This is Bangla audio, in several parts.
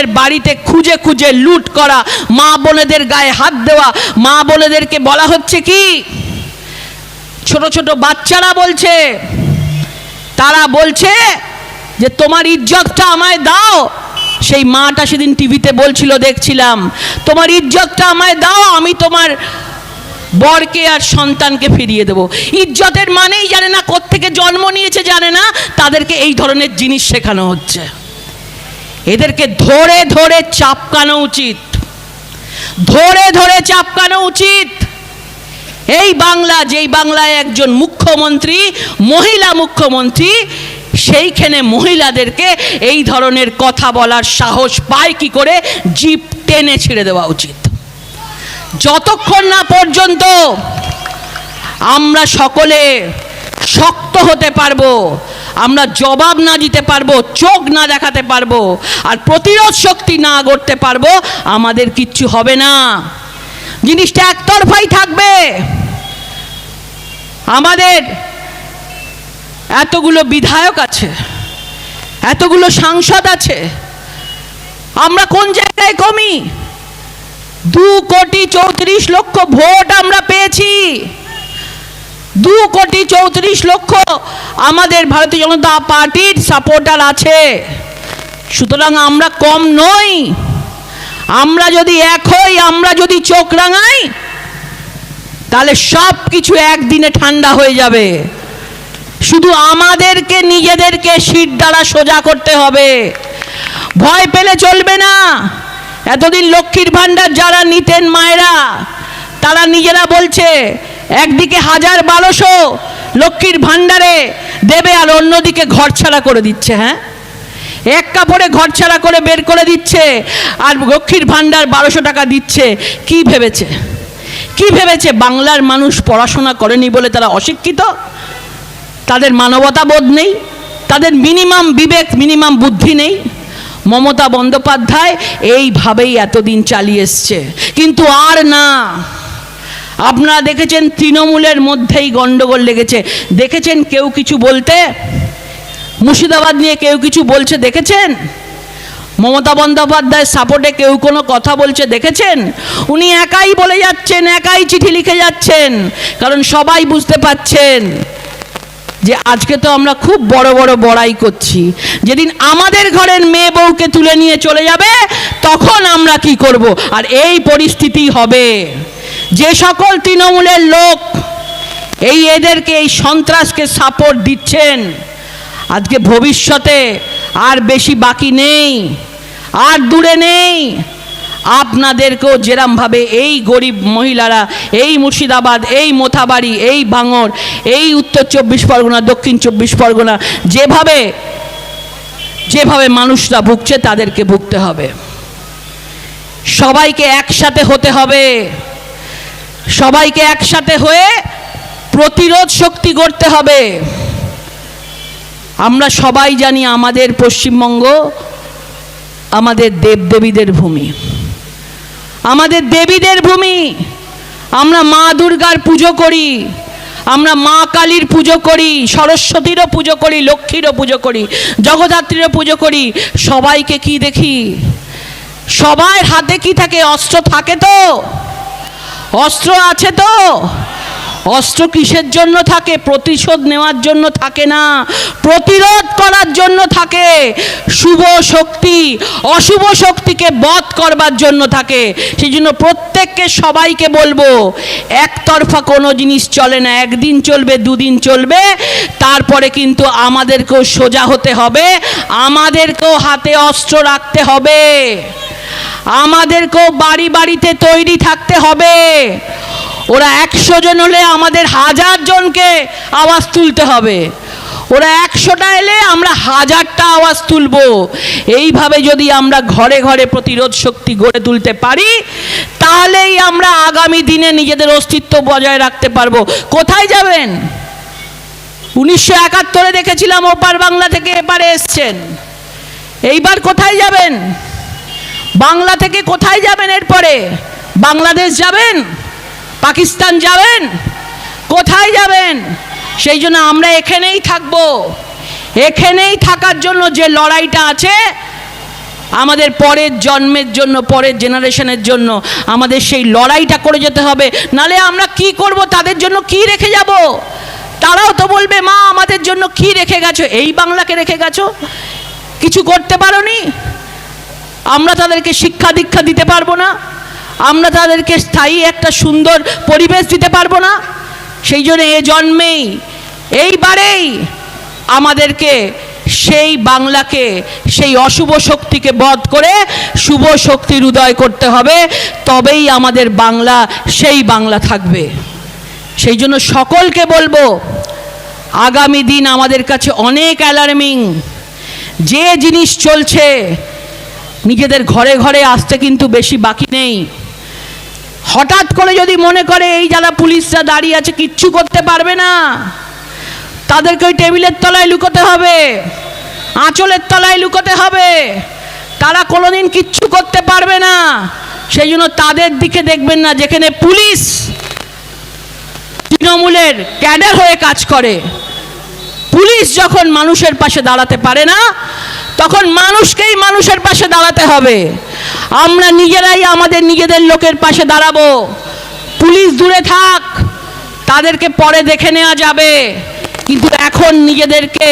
তৃণমূলের বাড়িতে খুঁজে খুঁজে লুট করা, মা বোনেদের গায়ে হাত দেওয়া, মা বোনেদেরকে বলা হচ্ছে কি? ছোট ছোট বাচ্চারা বলছে, তারা বলছে যে তোমার ইজ্জতটা আমায় দাও। সেই মাটা সেদিন টিভিতে বলছিল, দেখছিলাম, তোমার ইজ্জতটা আমায় দাও, আমি তোমার বরকে আর সন্তানকে ফিরিয়ে দেব। ইজ্জতের মানেই জানে না কোত্থেকে জন্ম নিয়েছে, জানে না তাদেরকে এই ধরনের জিনিস শেখানো হচ্ছে। এদেরকে ধরে ধরে চাপকানো উচিত। ধরে ধরে চাপকানো উচিত। এই বাংলা, যেই বাংলায় একজন মুখ্যমন্ত্রী, মহিলা মুখ্যমন্ত্রী, সেইখানে মহিলাদেরকে এই ধরনের কথা বলার সাহস পায় কি করে? জিপ টেনে ছেড়ে দেওয়া উচিত। যতক্ষণ না পর্যন্ত আমরা সকলে শক্ত হতে পারব আমরা জবাব না দিতে পারব, চোখ না দেখাতে পারব, আর প্রতিরোধ শক্তি না গড়তে পারব, আমাদের কিচ্ছু হবে না। জিনিসটা একতরফাই থাকবে। আমাদের এতগুলো বিধায়ক আছে, এতগুলো সাংসদ আছে, আমরা কোন জায়গায় কমি? দু কোটি চৌত্রিশ লক্ষ ভোট আমরা পেয়েছি। দু কোটি চৌত্রিশ লক্ষ আমাদের ভারতীয় জনতা পার্টির সাপোর্টার আছে। সুতরাং আমরা কম নই। আমরা যদি এক হই, আমরা যদি চোখ রাঙাই, তাহলে সব কিছু একদিনে ঠান্ডা হয়ে যাবে। শুধু আমাদেরকে, নিজেদেরকে শীত দ্বারা সোজা করতে হবে। ভয় পেলে চলবে না। এতদিন লক্ষ্মীর ভাণ্ডার যারা নিতেন মায়েরা, তারা নিজেরা বলছে একদিকে হাজার বারোশো লক্ষ্মীর ভাণ্ডারে দেবে আর অন্যদিকে ঘর ছাড়া করে দিচ্ছে হ্যাঁ? এক কাপড়ে ঘর ছাড়া করে বের করে দিচ্ছে আর লক্ষ্মীর ভাণ্ডার বারোশো টাকা দিচ্ছে। কি ভেবেছে? কি ভেবেছে? বাংলার মানুষ পড়াশোনা করেনি বলে তারা অশিক্ষিত? তাদের মানবতা বোধ নেই? তাদের মিনিমাম বিবেক, মিনিমাম বুদ্ধি নেই? মমতা বন্দ্যোপাধ্যায় এইভাবেই এতদিন চালিয়ে এসছে। কিন্তু আর না। আপনারা দেখেছেন তৃণমূলের মধ্যেই গণ্ডগোল লেগেছে। দেখেছেন কেউ কিছু বলতে? মুর্শিদাবাদ নিয়ে কেউ কিছু বলছে দেখেছেন? মমতা বন্দ্যোপাধ্যায়ের সাপোর্টে কেউ কোনো কথা বলছে দেখেছেন? উনি একাই বলে যাচ্ছেন, একাই চিঠি লিখে যাচ্ছেন। কারণ সবাই বুঝতে পাচ্ছেন যে আজকে তো আমরা খুব বড় বড় বড়াই করছি। যেদিন আমাদের ঘরের মেয়ে বউকে তুলে নিয়ে চলে যাবে, তখন আমরা কি করব? আর এই পরিস্থিতি হবে। যে সকল তৃণমূলের লোক এই এদেরকে, এই সন্ত্রাসকে সাপোর্ট দিচ্ছেন। আজকে ভবিষ্যতে আর বেশি বাকি নেই, আর দূরে নেই। আপনাদেরকেও যেরমভাবে এই গরিব মহিলারা, এই মুর্শিদাবাদ, এই মোথাবাড়ি, এই ভাঙর, এই উত্তর চব্বিশ পরগনা, দক্ষিণ চব্বিশ পরগনা, যেভাবে যেভাবে মানুষরা ভুগছে তাদেরকে ভুগতে হবে। সবাইকে একসাথে হতে হবে। সবাইকে একসাথে হয়ে প্রতিরোধ শক্তি গড়তে হবে। আমরা সবাই জানি আমাদের পশ্চিমবঙ্গ আমাদের দেবদেবীদের ভূমি। আমাদের দেবীদের ভূমি। আমরা মা দুর্গার পুজো করি। আমরা মা কালীর পুজো করি, সরস্বতীরও পুজো করি, লক্ষ্মীরও পুজো করি, জগদ্ধাত্রীরও পুজো করি। সবাইকে কি দেখি? সবার হাতে কি থাকে? অস্ত্র থাকে তো? অস্ত্র আছে তো। অস্ত্র কিসের জন্য থাকে? প্রতিশোধ নেওয়ার জন্য থাকে না। প্রতিরোধ করার জন্য থাকে। শুভ শক্তি, অশুভ শক্তিকে বধ করবার জন্য থাকে। সেই জন্য প্রত্যেককে সবাইকে বলব, একতরফা কোনো জিনিস চলে না। একদিন চলবে, দুদিন চলবে। তারপরে কিন্তু আমাদেরকেও সোজা হতে হবে। আমাদেরকেও হাতে অস্ত্র রাখতে হবে। আমাদেরকেও বাড়ি বাড়িতে তৈরি থাকতে হবে। ওরা একশো জন হলে আমাদের হাজার জনকে আওয়াজ তুলতে হবে। ওরা একশোটা এলে আমরা হাজারটা আওয়াজ তুলব। এইভাবে যদি আমরা ঘরে ঘরে প্রতিরোধ শক্তি গড়ে তুলতে পারি, তাহলেই আমরা আগামী দিনে নিজেদের অস্তিত্ব বজায় রাখতে পারব। কোথায় যাবেন? উনিশশো একাত্তরে দেখেছিলাম ওপার বাংলা থেকে এপারে এসছেন। এইবার কোথায় যাবেন? বাংলা থেকে কোথায় যাবেন এরপরে? বাংলাদেশ যাবেন? পাকিস্তান যাবেন? কোথায় যাবেন? সেই জন্য আমরা এখানেই থাকব। এখানেই থাকার জন্য যে লড়াইটা আছে, আমাদের পরের জন্মের জন্য, পরের জেনারেশনের জন্য আমাদের সেই লড়াইটা করে যেতে হবে। নালে আমরা কি করব, তাদের জন্য কি রেখে যাব? তারাও তো বলবে, মা, আমাদের জন্য কি রেখে গেছো? এই বাংলাকে রেখে গেছো? কিছু করতে পারোনি? আমরা তাদেরকে শিক্ষা দীক্ষা দিতে পারব না। আমরা তাদেরকে স্থায়ী একটা সুন্দর পরিবেশ দিতে পারব না। সেই জন্য এ জন্মেই, এইবারেই আমাদেরকে সেই বাংলাকে, সেই অশুভ শক্তিকে বধ করে শুভ শক্তির উদয় করতে হবে। তবেই আমাদের বাংলা, সেই বাংলা থাকবে। সেই জন্য সকলকে বলব, আগামী দিন আমাদের কাছে অনেক অ্যালার্মিং যে জিনিস চলছে নিজেদের ঘরে ঘরে আসতে কিন্তু বেশি বাকি নেই। হঠাৎ করে যদি মনে করে এই যারা পুলিশরা দাঁড়িয়ে আছে, কিচ্ছু করতে পারবে না। তাদেরকে ওই টেবিলের তলায় লুকোতে হবে, আঁচলের তলায় লুকোতে হবে। তারা কোনোদিন কিচ্ছু করতে পারবে না। সেই জন্য তাদের দিকে দেখবেন না, যেখানে পুলিশ তৃণমূলের ক্যাডার হয়ে কাজ করে। পুলিশ যখন মানুষের পাশে দাঁড়াতে পারে না তখন মানুষকেই মানুষের পাশে দাঁড়াতে হবে। আমরা নিজেরাই আমাদের নিজেদের লোকের পাশে দাঁড়াবো। পুলিশ দূরে থাক, তাদেরকে পরে দেখে নেওয়া যাবে। কিন্তু এখন নিজেদেরকে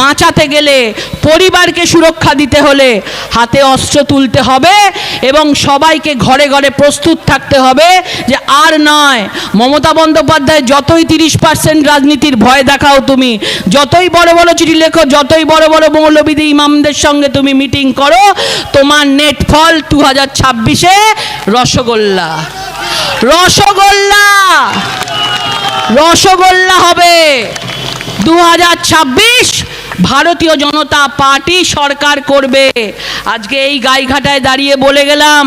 বাঁচাতে গেলে, পরিবারকে সুরক্ষা দিতে হলে হাতে অস্ত্র তুলতে হবে এবং সবাইকে ঘরে ঘরে প্রস্তুত থাকতে হবে যে আর নয়, মমতা বন্দ্যোপাধ্যায় যতই তিরিশ পার্সেন্ট রাজনীতির ভয় দেখাও তুমি, যতই বড় বড় চিঠি লেখো, যতই বড় বড় মৌলবিদি ইমামদের সঙ্গে তুমি মিটিং করো, তোমার নেট ফল দু হাজার ছাব্বিশে রসগোল্লা। রসগোল্লা! রসগোল্লা হবে। দু হাজার ছাব্বিশ ভারতীয় জনতা পার্টি সরকার করবে। আজকে এই গাইঘাটায় দাঁড়িয়ে বলে গেলাম,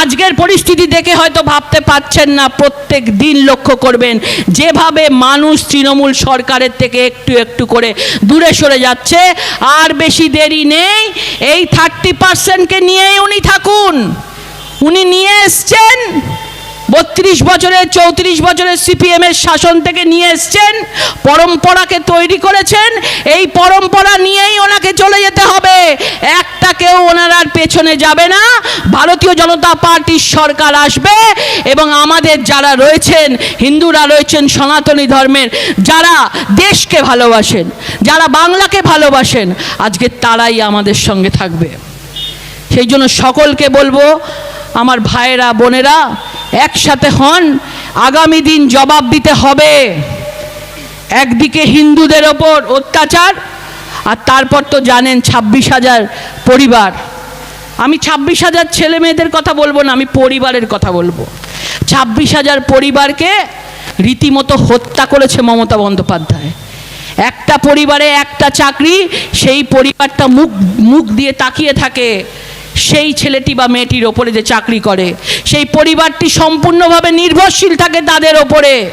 আজকের পরিস্থিতি দেখে হয়তো ভাবতে পাচ্ছেন না, প্রত্যেক দিন লক্ষ্য করবেন, যেভাবে মানুষ তৃণমূল সরকারের থেকে একটু একটু করে দূরে সরে যাচ্ছে, আর বেশি দেরি নেই, এই থার্টি পার্সেন্টকে নিয়েই উনি থাকুন। উনি নিয়ে এসছেন বত্রিশ বছরের, চৌত্রিশ বছরের সিপিএমের শাসন থেকে নিয়ে এসছেন, পরম্পরাকে তৈরি করেছেন, এই পরম্পরা নিয়েই ওনাকে চলে যেতে হবে। একটা কেউ ওনার আর পেছনে যাবে না। ভারতীয় জনতা পার্টির সরকার আসবে এবং আমাদের যারা রয়েছেন, হিন্দুরা রয়েছেন সনাতনী ধর্মের, যারা দেশকে ভালোবাসেন, যারা বাংলাকে ভালোবাসেন, আজকে তারাই আমাদের সঙ্গে থাকবে। সেই জন্য সকলকে বলব, আমার ভাইয়েরা, বোনেরা একসাথে হন, আগামী দিন জবাব দিতে হবে। একদিকে হিন্দুদের ওপর অত্যাচার, আর তারপর তো জানেন ছাব্বিশ হাজার পরিবার। আমি ছাব্বিশ হাজার ছেলে মেয়েদের কথা বলব না, আমি পরিবারের কথা বলব। ছাব্বিশ হাজার পরিবারকে রীতিমতো হত্যা করেছে মমতা বন্দ্যোপাধ্যায়। একটা পরিবারে একটা চাকরি, সেই পরিবারটা মুখ মুখ দিয়ে তাকিয়ে থাকে। সেই ছেলেটি বা মেয়েটির ওপরে যে চাকরি করে, সেই পরিবারটি সম্পূর্ণভাবে নির্ভরশীল থাকে তাদের ওপরে।